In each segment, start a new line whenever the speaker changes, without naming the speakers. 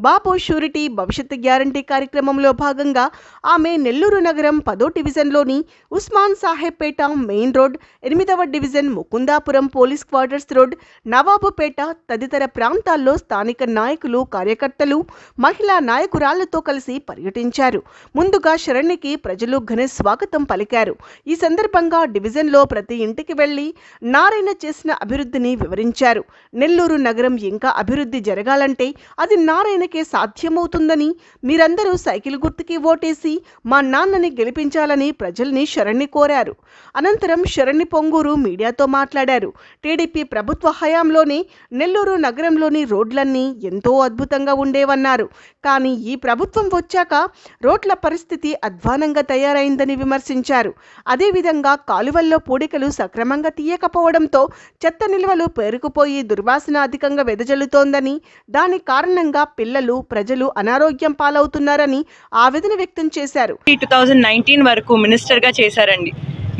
బాపు surety భవిష్యత్ guarantee కార్యక్రమంలో భాగంగా ఆమె నెల్లూరు నగరం పదో డివిజన్లోని ఉస్మాన్ సాహెబ్పేట మెయిన్ రోడ్ ఎనిమిదవ division Mukundapuram police quarters road Nawabpeta తదితర ప్రాంతాల్లో స్థానిక నాయకులు కార్యకర్తలు మహిళా నాయకురాళ్ళతో కలిసి పర్యటించారు. ముందుగా శరణ్యకి ప్రజలు ఘన స్వాగతం పలికారు. ఈ సందర్భంగా డివిజన్లో ప్రతి ఇంటికి వెళ్ళి నారాయణ చేసిన అభివృద్ధిని వివరించారు. నెల్లూరు నగరం ఇంకా అభివృద్ధి జరగాలంటే అది నారాయణ నారాయణకే సాధ్యమవుతుందని మీరందరూ సైకిల్ గుర్తుకి ఓటేసి మా నాన్నని గెలిపించాలని ప్రజల్ని శరణ్ణి కోరారు. అనంతరం శరణ్య పొంగూరు మీడియాతో మాట్లాడారు. టీడీపీ ప్రభుత్వ హయాంలోనే నెల్లూరు నగరంలోని రోడ్లన్నీ ఎంతో అద్భుతంగా ఉండేవన్నారు. కానీ ఈ ప్రభుత్వం వచ్చాక రోడ్ల పరిస్థితి అధ్వానంగా తయారైందని విమర్శించారు. అదేవిధంగా కాలువల్లో పూడికలు సక్రమంగా తీయకపోవడంతో చెత్త నిల్వలు పేరుకుపోయి దుర్వాసన అధికంగా వెదజల్లుతోందని దాని కారణంగా పిల్లలు ప్రజలు అనారోగ్యం పాలవుతున్నారని ఆవేదన వ్యక్తం చేశారు.
టూ థౌజండ్ నైన్టీన్ వరకు మినిస్టర్గా చేశారండి.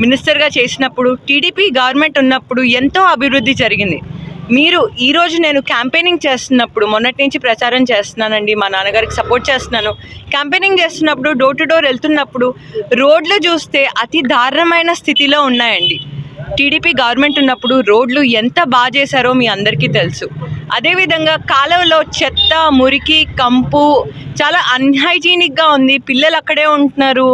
మినిస్టర్గా చేసినప్పుడు టీడీపీ గవర్నమెంట్ ఉన్నప్పుడు ఎంతో అభివృద్ధి జరిగింది. మీరు ఈరోజు నేను క్యాంపెయినింగ్ చేస్తున్నప్పుడు మొన్నటి నుంచి ప్రచారం చేస్తున్నానండి మా నాన్నగారికి సపోర్ట్ చేస్తున్నాను. క్యాంపెయినింగ్ చేస్తున్నప్పుడు డోర్ టు డోర్ వెళ్తున్నప్పుడు రోడ్లు చూస్తే అతి దారుణమైన స్థితిలో ఉన్నాయండి. టీడీపీ గవర్నమెంట్ ఉన్నప్పుడు రోడ్లు ఎంత బాగా చేశారో మీ అందరికీ తెలుసు. అదేవిధంగా కాలువలో చెత్త మురికి కంపు చాలా అన్హైజీనిక్గా ఉంది. పిల్లలు అక్కడే ఉంటున్నారు.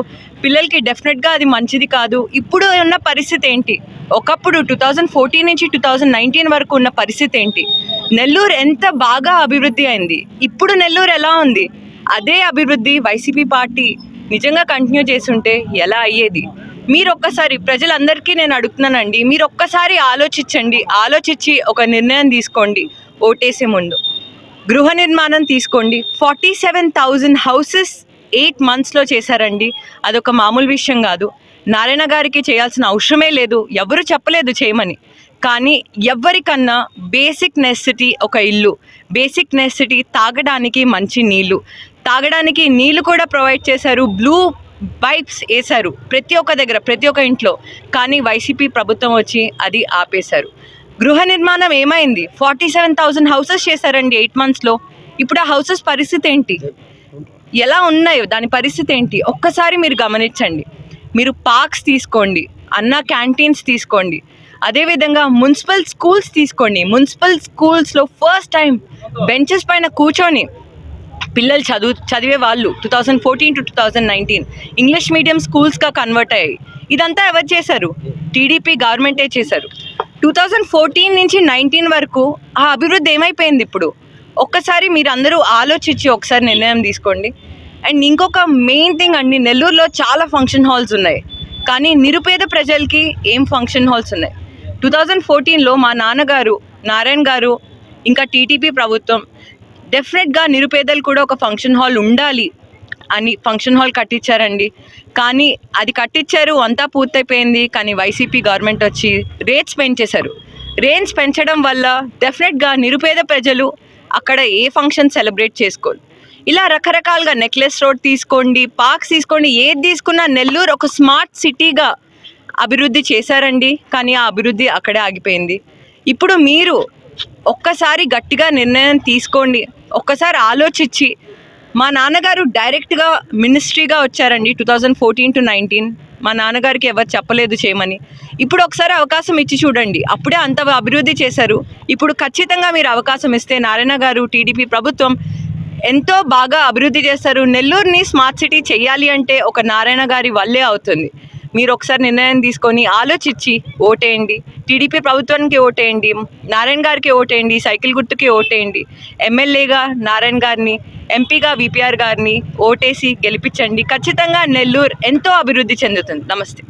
పిల్లలకి డెఫినెట్గా అది మంచిది కాదు. ఇప్పుడు ఉన్న పరిస్థితి ఏంటి? ఒకప్పుడు టూ థౌజండ్ ఫోర్టీన్ నుంచి టూ థౌజండ్ నైన్టీన్ వరకు ఉన్న పరిస్థితి ఏంటి? నెల్లూరు ఎంత బాగా అభివృద్ధి అయింది? ఇప్పుడు నెల్లూరు ఎలా ఉంది? అదే అభివృద్ధి వైసీపీ పార్టీ నిజంగా కంటిన్యూ చేస్తుంటే ఎలా అయ్యేది? మీరు ఒక్కసారి ప్రజలందరికీ నేను అడుగుతున్నానండి మీరు ఒక్కసారి ఆలోచించండి ఆలోచించి ఒక నిర్ణయం తీసుకోండి ఓటేసే ముందు. గృహ నిర్మాణం తీసుకోండి forty seven thousand houses eight మంత్స్లో చేశారండి అదొక మామూలు విషయం కాదు. నారాయణ గారికి చేయాల్సిన అవసరమే లేదు ఎవరు చెప్పలేదు చేయమని. కానీ ఎవరికన్నా బేసిక్ నెసిటీ ఒక ఇల్లు బేసిక్ నెసిటీ తాగడానికి మంచి నీళ్ళు తాగడానికి నీళ్ళు కూడా ప్రొవైడ్ చేశారు బ్లూ బైప్స్ వేశారు ప్రతి ఒక్క దగ్గర ప్రతి ఒక్క ఇంట్లో. కానీ వైసీపీ ప్రభుత్వం వచ్చి అది ఆపేశారు. గృహ నిర్మాణం ఏమైంది? ఫార్టీ సెవెన్ థౌజండ్ హౌసెస్ చేశారండి ఎయిట్ మంత్స్లో ఇప్పుడు ఆ హౌసెస్ పరిస్థితి ఏంటి? ఎలా ఉన్నాయో దాని పరిస్థితి ఏంటి? ఒక్కసారి మీరు గమనించండి. మీరు పార్క్స్ తీసుకోండి అన్న క్యాంటీన్స్ తీసుకోండి. అదేవిధంగా మున్సిపల్ స్కూల్స్ తీసుకోండి. మున్సిపల్ స్కూల్స్లో ఫస్ట్ టైం బెంచెస్ పైన కూర్చొని పిల్లలు చదువు చదివే వాళ్ళు two thousand fourteen to two thousand nineteen English medium స్కూల్స్గా convert అయ్యాయి. ఇదంతా ఎవరు చేశారు? టీడీపీ గవర్నమెంటే చేశారు. టూ థౌజండ్ ఫోర్టీన్ నుంచి నైన్టీన్ వరకు ఆ అభివృద్ధి ఏమైపోయింది ఇప్పుడు? ఒక్కసారి మీరు అందరూ ఆలోచించి ఒకసారి నిర్ణయం తీసుకోండి. అండ్ ఇంకొక మెయిన్ థింగ్ అండి నెల్లూరులో చాలా ఫంక్షన్ హాల్స్ ఉన్నాయి. కానీ నిరుపేద ప్రజలకి ఏం ఫంక్షన్ హాల్స్ ఉన్నాయి? టూ థౌజండ్ ఫోర్టీన్లో మా నాన్నగారు నారాయణ గారు ఇంకా టీటీపీ ప్రభుత్వం డెఫినెట్గా నిరుపేదలు కూడా ఒక ఫంక్షన్ హాల్ ఉండాలి అని ఫంక్షన్ హాల్ కట్టించారండి. కానీ అది కట్టించారు అంతా పూర్తయిపోయింది. కానీ వైసీపీ గవర్నమెంట్ వచ్చి రేట్స్ పెంచేశారు. రేంజ్ పెంచడం వల్ల డెఫినెట్గా నిరుపేద ప్రజలు అక్కడ ఏ ఫంక్షన్ సెలబ్రేట్ చేసుకోరు. ఇలా రకరకాలుగా నెక్లెస్ రోడ్ తీసుకోండి పార్క్స్ తీసుకోండి ఏది తీసుకున్నా నెల్లూరు ఒక స్మార్ట్ సిటీగా అభివృద్ధి చేశారండి. కానీ ఆ అభివృద్ధి అక్కడే ఆగిపోయింది. ఇప్పుడు మీరు ఒక్కసారి గట్టిగా నిర్ణయం తీసుకోండి. ఒక్కసారి ఆలోచించి. మా నాన్నగారు డైరెక్ట్గా మినిస్ట్రీగా వచ్చారండి two thousand fourteen to nineteen. మా నాన్నగారికి ఎవరు చెప్పలేదు చేయమని. ఇప్పుడు ఒకసారి అవకాశం ఇచ్చి చూడండి. అప్పుడే అంత అభివృద్ధి చేశారు. ఇప్పుడు ఖచ్చితంగా మీరు అవకాశం ఇస్తే నారాయణ గారు టీడీపీ ప్రభుత్వం ఎంతో బాగా అభివృద్ధి చేస్తారు. నెల్లూరుని స్మార్ట్ సిటీ చేయాలి అంటే ఒక నారాయణ గారి వల్లే అవుతుంది. మీరు ఒకసారి నిర్ణయం తీసుకొని ఆలోచించి ఓటేయండి. టీడీపీ ప్రభుత్వానికి ఓటేయండి. నారాయణ గారికి ఓటేయండి. సైకిల్ గుర్తుకి ఓటేయండి. ఎమ్మెల్యేగా నారాయణ గారిని ఎంపీగా విపిఆర్ గారిని ఓటేసి గెలిపించండి. ఖచ్చితంగా నెల్లూరు ఎంతో అభివృద్ధి చెందుతుంది. నమస్తే.